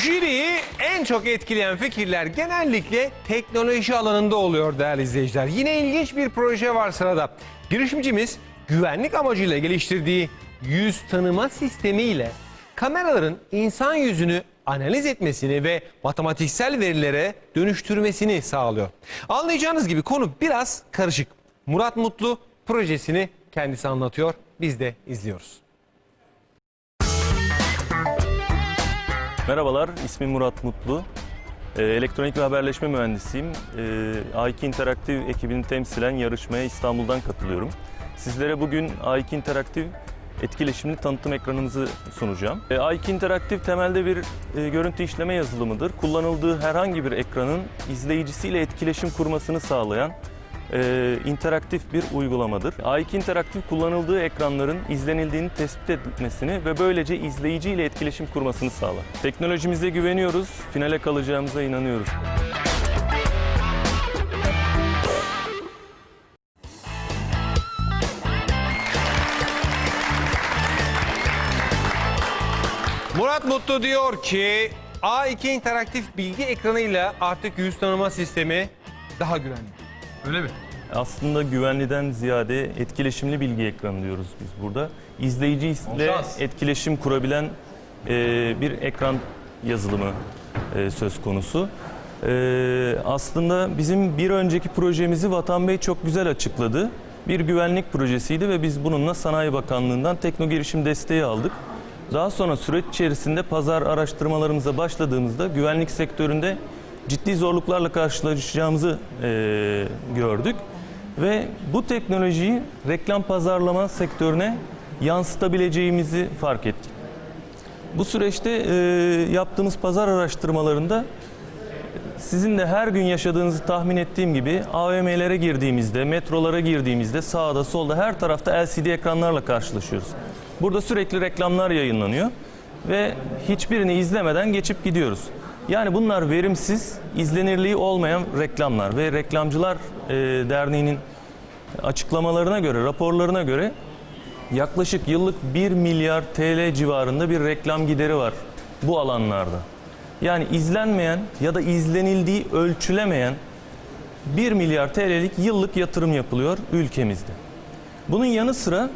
Jüriyi en çok etkileyen fikirler genellikle teknoloji alanında oluyor değerli izleyiciler. Yine ilginç bir proje var sırada. Girişimcimiz güvenlik amacıyla geliştirdiği yüz tanıma sistemiyle kameraların insan yüzünü analiz etmesini ve matematiksel verilere dönüştürmesini sağlıyor. Anlayacağınız gibi konu biraz karışık. Murat Mutlu projesini kendisi anlatıyor. Biz de izliyoruz. Merhabalar, ismim Murat Mutlu. Ee, Elektronik ve haberleşme mühendisiyim. Ee, A2 Interaktif ekibini temsilen yarışmaya İstanbul'dan katılıyorum. Sizlere bugün A2 Interaktif etkileşimli tanıtım ekranımızı sunacağım. Ee, A2 Interaktif temelde bir e, görüntü işleme yazılımıdır. Kullanıldığı herhangi bir ekranın izleyicisiyle etkileşim kurmasını sağlayan e, interaktif bir uygulamadır. A2 Interaktif kullanıldığı ekranların izlenildiğini tespit etmesini ve böylece izleyiciyle etkileşim kurmasını sağlar. Teknolojimize güveniyoruz, finale kalacağımıza inanıyoruz. Murat Mutlu diyor ki A2 interaktif bilgi ekranıyla artık yüz tanıma sistemi daha güvenli. Öyle mi? Aslında güvenliden ziyade etkileşimli bilgi ekranı diyoruz biz burada. İzleyiciyle etkileşim kurabilen e, bir ekran yazılımı e, söz konusu. E, aslında bizim bir önceki projemizi Vatan Bey çok güzel açıkladı. Bir güvenlik projesiydi ve biz bununla Sanayi Bakanlığı'ndan tekno girişim desteği aldık. Daha sonra süreç içerisinde pazar araştırmalarımıza başladığımızda güvenlik sektöründe ciddi zorluklarla karşılaşacağımızı e, gördük. Ve bu teknolojiyi reklam pazarlama sektörüne yansıtabileceğimizi fark ettik. Bu süreçte e, yaptığımız pazar araştırmalarında sizin de her gün yaşadığınızı tahmin ettiğim gibi AVM'lere girdiğimizde, metrolara girdiğimizde sağda solda her tarafta LCD ekranlarla karşılaşıyoruz. Burada sürekli reklamlar yayınlanıyor ve hiçbirini izlemeden geçip gidiyoruz. Yani bunlar verimsiz, izlenirliği olmayan reklamlar ve Reklamcılar e, Derneği'nin açıklamalarına göre, raporlarına göre yaklaşık yıllık 1 milyar TL civarında bir reklam gideri var bu alanlarda. Yani izlenmeyen ya da izlenildiği ölçülemeyen 1 milyar TL'lik yıllık yatırım yapılıyor ülkemizde. Bunun yanı sıra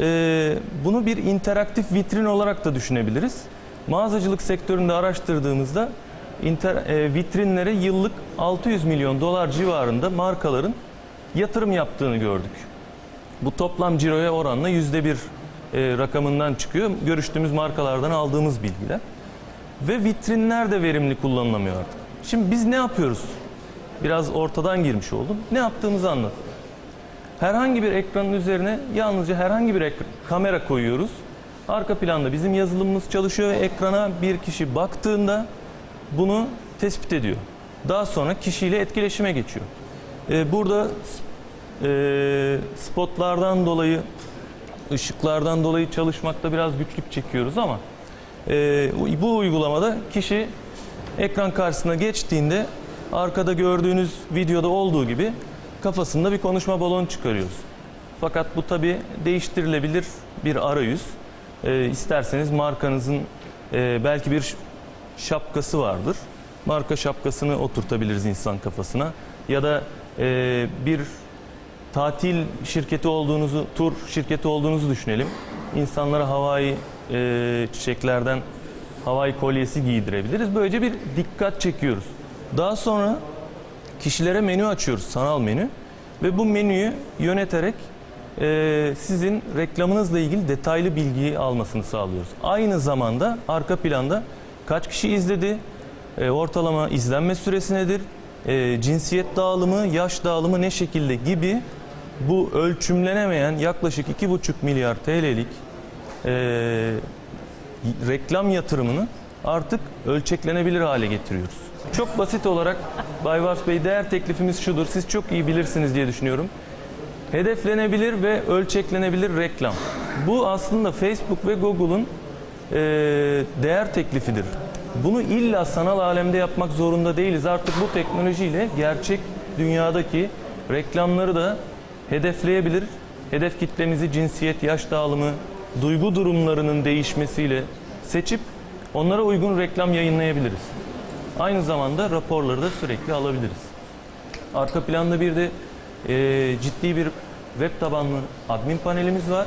e, bunu bir interaktif vitrin olarak da düşünebiliriz. Mağazacılık sektöründe araştırdığımızda inter, e, vitrinlere yıllık 600 milyon dolar civarında markaların yatırım yaptığını gördük. Bu toplam ciroya oranla yüzde bir e, rakamından çıkıyor. Görüştüğümüz markalardan aldığımız bilgiler. Ve vitrinler de verimli kullanılamıyor artık. Şimdi biz ne yapıyoruz? Biraz ortadan girmiş oldum. Ne yaptığımızı anlat. Herhangi bir ekranın üzerine yalnızca herhangi bir kamera koyuyoruz. Arka planda bizim yazılımımız çalışıyor ve ekrana bir kişi baktığında bunu tespit ediyor. Daha sonra kişiyle etkileşime geçiyor. Ee, burada e, spotlardan dolayı, ışıklardan dolayı çalışmakta biraz güçlük çekiyoruz ama e, bu uygulamada kişi ekran karşısına geçtiğinde arkada gördüğünüz videoda olduğu gibi kafasında bir konuşma balonu çıkarıyoruz. Fakat bu tabi değiştirilebilir bir arayüz. E, isterseniz markanızın e, belki bir şapkası vardır. Marka şapkasını oturtabiliriz insan kafasına. Ya da e, bir tatil şirketi olduğunuzu, tur şirketi olduğunuzu düşünelim. İnsanlara havai e, çiçeklerden havai kolyesi giydirebiliriz. Böylece bir dikkat çekiyoruz. Daha sonra kişilere menü açıyoruz, sanal menü. Ve bu menüyü yöneterek e, sizin reklamınızla ilgili detaylı bilgiyi almasını sağlıyoruz. Aynı zamanda arka planda kaç kişi izledi, e, ortalama izlenme süresi nedir, e, cinsiyet dağılımı, yaş dağılımı ne şekilde gibi bu ölçümlenemeyen yaklaşık 2,5 milyar TL'lik e, reklam yatırımını artık ölçeklenebilir hale getiriyoruz. Çok basit olarak Bay Vars Bey değer teklifimiz şudur. Siz çok iyi bilirsiniz diye düşünüyorum. Hedeflenebilir ve ölçeklenebilir reklam. Bu aslında Facebook ve Google'un e, değer teklifidir. Bunu illa sanal alemde yapmak zorunda değiliz. Artık bu teknolojiyle gerçek dünyadaki reklamları da hedefleyebilir. Hedef kitlemizi cinsiyet, yaş dağılımı, duygu durumlarının değişmesiyle seçip onlara uygun reklam yayınlayabiliriz. Aynı zamanda raporları da sürekli alabiliriz. Arka planda bir de e, ciddi bir web tabanlı admin panelimiz var.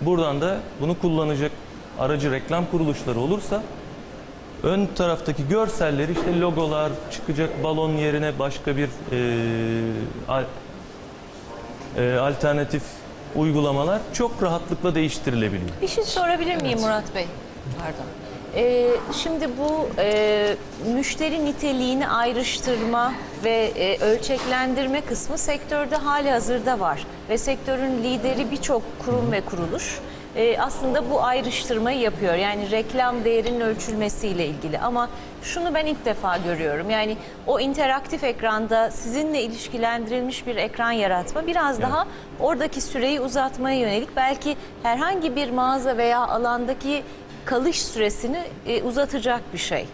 Buradan da bunu kullanacak aracı reklam kuruluşları olursa ön taraftaki görselleri işte logolar çıkacak balon yerine başka bir e, al- e, alternatif uygulamalar çok rahatlıkla değiştirilebiliyor. Bir şey sorabilir miyim Murat Bey? Pardon. Ee, şimdi bu e, müşteri niteliğini ayrıştırma ve e, ölçeklendirme kısmı sektörde hali hazırda var. Ve sektörün lideri birçok kurum ve kuruluş e, aslında bu ayrıştırmayı yapıyor. Yani reklam değerinin ölçülmesiyle ilgili. Ama şunu ben ilk defa görüyorum. Yani o interaktif ekranda sizinle ilişkilendirilmiş bir ekran yaratma biraz daha oradaki süreyi uzatmaya yönelik belki herhangi bir mağaza veya alandaki kalış süresini e, uzatacak bir şey.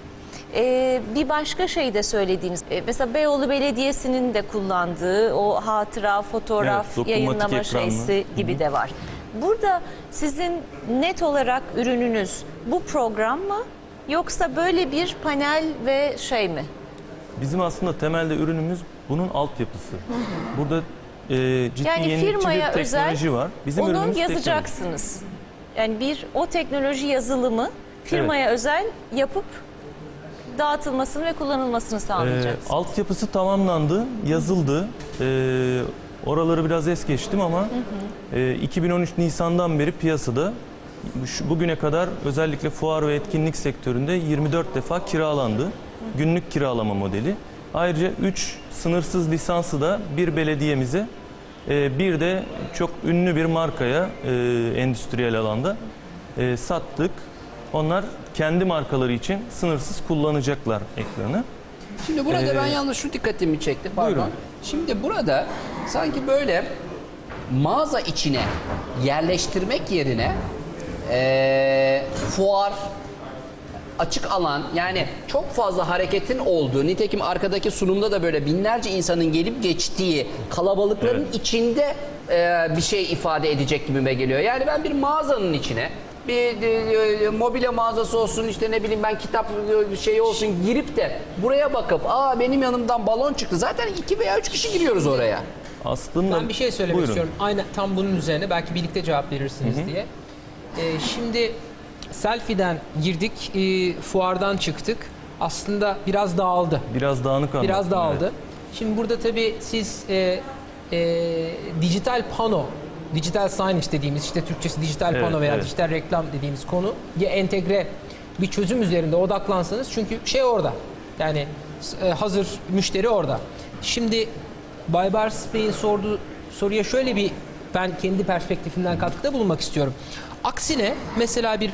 E, bir başka şey de söylediğiniz, e, mesela Beyoğlu Belediyesi'nin de kullandığı o hatıra, fotoğraf, Evet, dokunmatik yayınlama ekranlı. şeysi gibi de var. Burada sizin net olarak ürününüz bu program mı yoksa böyle bir panel ve şey mi? Bizim aslında temelde ürünümüz bunun altyapısı. Burada e, ciddi Yani yenilikçi firmaya bir özel teknoloji var. Bizim Onu ürünümüz teknoloji. yazacaksınız. Yani bir o teknoloji yazılımı firmaya özel yapıp dağıtılmasını ve kullanılmasını Ee, sağlayacaksınız. altyapısı tamamlandı, yazıldı. Ee, oraları biraz es geçtim ama e, 2013 Nisan'dan beri piyasada şu- bugüne kadar özellikle fuar ve etkinlik sektöründe 24 defa kiralandı. Günlük kiralama modeli. Ayrıca 3 sınırsız lisansı da bir belediyemize bir de çok ünlü bir markaya e, endüstriyel alanda e, sattık. Onlar kendi markaları için sınırsız kullanacaklar ekranı. Şimdi burada Ee, ben yalnız şu dikkatimi çekti. Pardon. buyurun. Şimdi burada sanki böyle mağaza içine yerleştirmek yerine eee, fuar açık alan yani çok fazla hareketin olduğu nitekim arkadaki sunumda da böyle binlerce insanın gelip geçtiği kalabalıkların içinde eee, bir şey ifade edecek gibime geliyor. Yani ben bir mağazanın içine bir e, e, mobilya mağazası olsun işte ne bileyim ben kitap e, şey olsun girip de buraya bakıp aa benim yanımdan balon çıktı. Zaten iki veya üç kişi giriyoruz oraya. Aslında Ben bir şey söylemek Buyurun. istiyorum. Aynı tam bunun üzerine belki birlikte cevap verirsiniz diye. Ee, şimdi selfie'den girdik, e, fuardan çıktık. Aslında biraz dağıldı. Biraz dağınık anlattım. Biraz dağıldı. evet. Şimdi burada tabii siz e, e, dijital pano, dijital signage dediğimiz işte Türkçesi dijital Evet, pano veya evet. dijital reklam dediğimiz konu ya entegre bir çözüm üzerinde odaklansanız çünkü şey orada. Yani e, hazır müşteri orada. Şimdi Baybars Bey'in sorduğu soruya şöyle bir ben kendi perspektifimden katkıda bulunmak istiyorum. Aksine mesela bir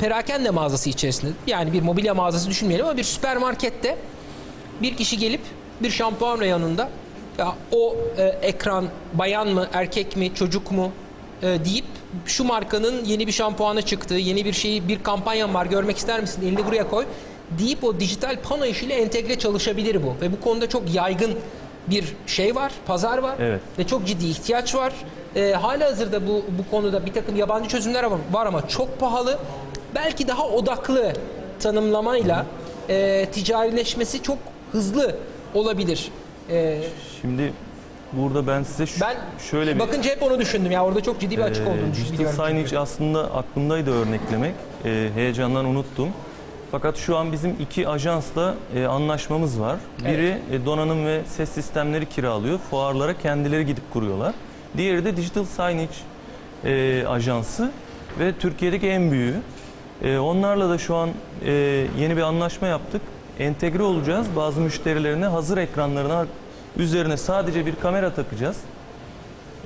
perakende mağazası içerisinde yani bir mobilya mağazası düşünmeyelim ama bir süpermarkette bir kişi gelip bir şampuan reyonunda ya o e, ekran bayan mı erkek mi çocuk mu e, deyip şu markanın yeni bir şampuanı çıktı yeni bir şeyi bir kampanyam var görmek ister misin elini buraya koy deyip o dijital pano işiyle entegre çalışabilir bu ve bu konuda çok yaygın bir şey var pazar var Evet. ve çok ciddi ihtiyaç var. E, hala hazırda bu, bu konuda bir takım yabancı çözümler var ama çok pahalı. Belki daha odaklı tanımlamayla e, ticarileşmesi çok hızlı olabilir. E, Şimdi burada ben size şu, ben şöyle bir bakınca hep onu düşündüm ya orada çok ciddi bir açık e, olduğunu digital çünkü. signage aslında aklımdaydı örneklemek. E, heyecandan unuttum. Fakat şu an bizim iki ajansla e, anlaşmamız var. Biri e, donanım ve ses sistemleri kiralıyor. Fuarlara kendileri gidip kuruyorlar. Diğeri de digital signage e, ajansı ve Türkiye'deki en büyüğü. E, onlarla da şu an e, yeni bir anlaşma yaptık. Entegre olacağız. Bazı müşterilerine hazır ekranlarına üzerine sadece bir kamera takacağız.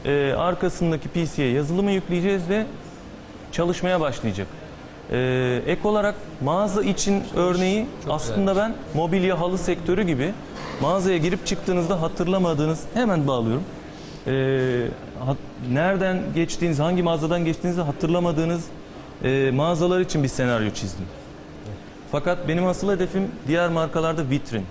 E, arkasındaki PC'ye yazılımı yükleyeceğiz ve çalışmaya başlayacak. E, ek olarak mağaza için örneği aslında ben mobilya halı sektörü gibi mağazaya girip çıktığınızda hatırlamadığınız hemen bağlıyorum. E, hat- nereden geçtiğiniz, hangi mağazadan geçtiğinizi hatırlamadığınız e, mağazalar için bir senaryo çizdim. Fakat benim asıl hedefim diğer markalarda vitrin.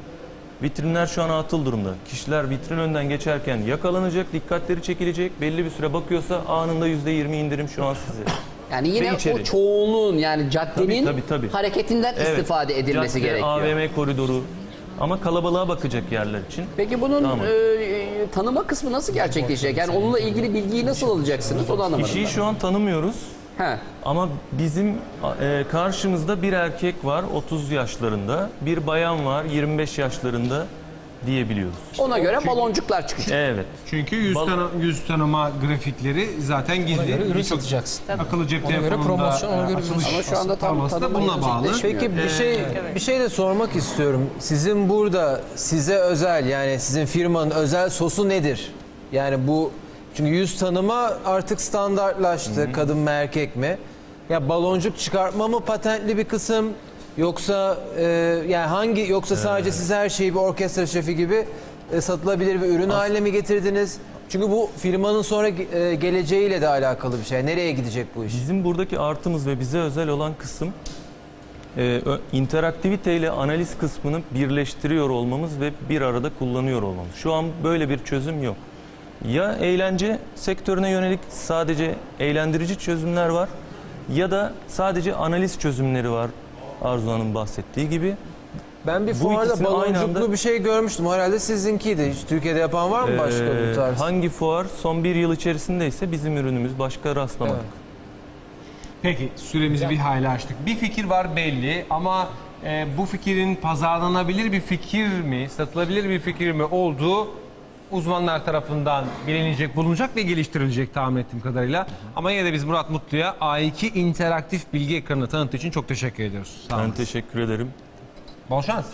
Vitrinler şu an atıl durumda. Kişiler vitrin önden geçerken yakalanacak, dikkatleri çekilecek. Belli bir süre bakıyorsa anında %20 indirim şu an size. Yani yine Ve içeri. o çoğunluğun yani caddenin Tabii, tabii, tabii. hareketinden Evet. istifade edilmesi Cadde, gerekiyor. AVM koridoru ama kalabalığa bakacak yerler için. Peki bunun Tamam. e, tanıma kısmı nasıl gerçekleşecek? Yani onunla ilgili bilgiyi nasıl alacaksınız? Onu anlamadım. Kişiyi ben. şu an tanımıyoruz. He. Ama bizim e, karşımızda bir erkek var 30 yaşlarında, bir bayan var 25 yaşlarında diyebiliyoruz. Ona göre baloncuklar çıkacak. Evet. Çünkü yüz, Bal- tanı- yüz tanıma grafikleri zaten Ona gizli. göre ürün Birçok satacaksın. akıllı cep Ona göre telefonunda promosyon, ona göre ürün açılış Ama şu anda tam da tanıma bununla bağlı. gerçekleşmiyor. Peki bir şey bir şey de sormak istiyorum. Sizin burada size özel yani sizin firmanın özel sosu nedir? Yani bu çünkü yüz tanıma artık standartlaştı. Kadın mı erkek mi? Ya baloncuk çıkartma mı patentli bir kısım yoksa e, yani hangi yoksa sadece siz her şeyi bir orkestra şefi gibi e, satılabilir bir ürün haline mi getirdiniz? Çünkü bu firmanın sonra e, geleceğiyle de alakalı bir şey. Nereye gidecek bu iş? Bizim buradaki artımız ve bize özel olan kısım e, interaktivite ile analiz kısmını birleştiriyor olmamız ve bir arada kullanıyor olmamız. Şu an böyle bir çözüm yok. Ya eğlence sektörüne yönelik sadece eğlendirici çözümler var ya da sadece analiz çözümleri var Arzu Hanım bahsettiği gibi. Ben bir Bu fuarda ikisini aynı baloncuklu anda- bir şey görmüştüm. Herhalde sizinkiydi. Hiç Türkiye'de yapan var mı başka Ee, bu tarz? hangi fuar son bir yıl içerisinde ise bizim ürünümüz başka rastlamadık. Evet. Peki süremizi bir hayli açtık. Bir fikir var belli ama e, bu fikrin pazarlanabilir bir fikir mi, satılabilir bir fikir mi olduğu uzmanlar tarafından bilinecek, bulunacak ve geliştirilecek tahmin ettiğim kadarıyla. Ama yine de biz Murat Mutlu'ya A2 interaktif bilgi ekranını tanıttığı için çok teşekkür ediyoruz. Sağ olun. Ben teşekkür ederim. Bol şans.